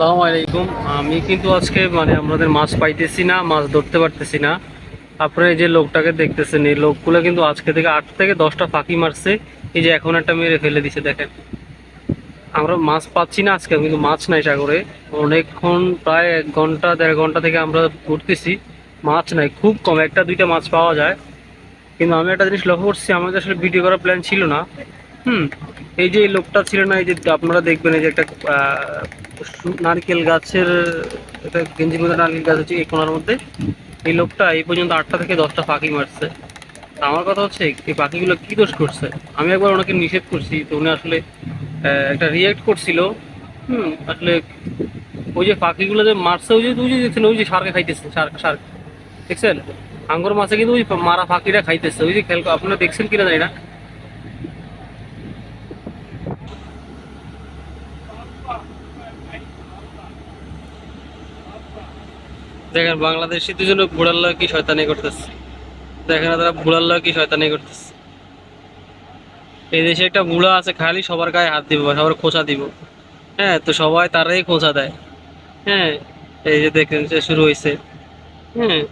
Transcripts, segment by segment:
সালামু আলাইকুম। আমি কিন্তু আজকে মানে আমাদের মাছ পাইতেছি না, মাছ ধরতে পারতেছি না। আপনারা এই যে লোকটাকে দেখতেছেন, এই লোকগুলো কিন্তু আজকে থেকে আট থেকে দশটা ফাঁকি মারছে। এই যে এখন একটা মেরে ফেলে দিছে, দেখেন। আমরা মাছ পাচ্ছি না আজকে, কিন্তু মাছ নাই সাগরে। অনেকক্ষণ প্রায় এক ঘণ্টা, দেড় ঘণ্টা থেকে আমরা ঘুরতেছি। মাছ নাই, খুব কম, একটা দুইটা মাছ পাওয়া যায়। কিন্তু আমি একটা জিনিস লক্ষ্য করছি, আমাদের আসলে ভিডিও করার প্ল্যান ছিল না। হুম, এই যে লোকটা ছিল না, এই যে আপনারা দেখবেন এই যে একটা নারকেল গাছের, একটা গেঞ্জি মধ্যে নারকেল গাছ হচ্ছে এই কোনার মধ্যে। এই লোকটা এই পর্যন্ত আটটা থেকে দশটা পাখি মারছে। আমার কথা হচ্ছে, এই পাখিগুলো কী দোষ করছে? আমি একবার ওনাকে নিষেধ করছি, তো উনি আসলে একটা রিয়েক্ট করছিল। হুম, আসলে ওই যে পাখিগুলো যে মারছে, ওই যে ওই যে দেখছেন, ওই যে সারকে খাইতেছে, সার সার। দেখছেন? আঙ্গুর মাছে কিন্তু ওই মারা পাখিটা খাইতেছে। ওই যে খেল, আপনারা দেখছেন কিনা জানি না। দেখেন, বাংলাদেশি দুজনে বুড়ার লয় কি শয়তানি করতেছে? দেখেন তারা বুড়ার লয় কি শয়তানি করতেছে। এই দেশে একটা বুড়া আছে, খালি সবার গায়ে হাত দিব, সবার খোঁচা দিব। হ্যাঁ তো সবাই তারাই খোঁচা দেয়। হ্যাঁ এই যে দেখেন, সে শুরু হয়েছে হ্যাঁ।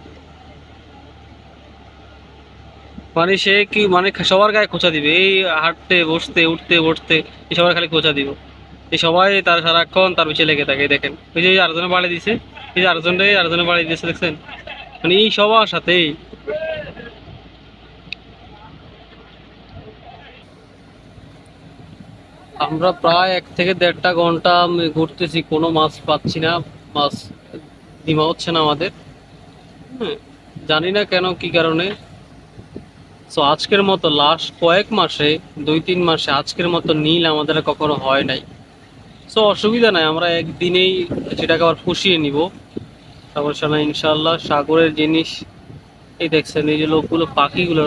মানে সে কি মানে সবার গায়ে খোঁচা দিবে। এই হাঁটতে, বসতে, উঠতে, বসতে সবার খালি খোঁচা দিব। এই সবাই তার সারাক্ষণ তার পিছিয়ে লেগে থাকে, দেখেন। ওই যে আরেকজনে বাড়ি দিছে। এই যে আরেকজনটাই আরেকজনে বাড়ি দিয়েছে, দেখছেন? মানে এই সবার সাথেই। আমরা প্রায় এক থেকে দেড়টা ঘণ্টা ঘুরতেছি, কোনো মাছ পাচ্ছি না, মাছ ডিমা হচ্ছে না আমাদের। হুম, জানি না কেন, কি কারণে। সো আজকের মতো লাস্ট কয়েক মাসে, দুই তিন মাসে আজকের মতো নীল আমাদের কখনো হয় নাই। সো অসুবিধা নাই, আমরা একদিনেই সেটাকে আবার ফুসিয়ে নিব। সমস্যা নাই ইনশাল্লাহ সাগরের জিনিস এই দেখছেন এই যে লোকগুলো পাখিগুলো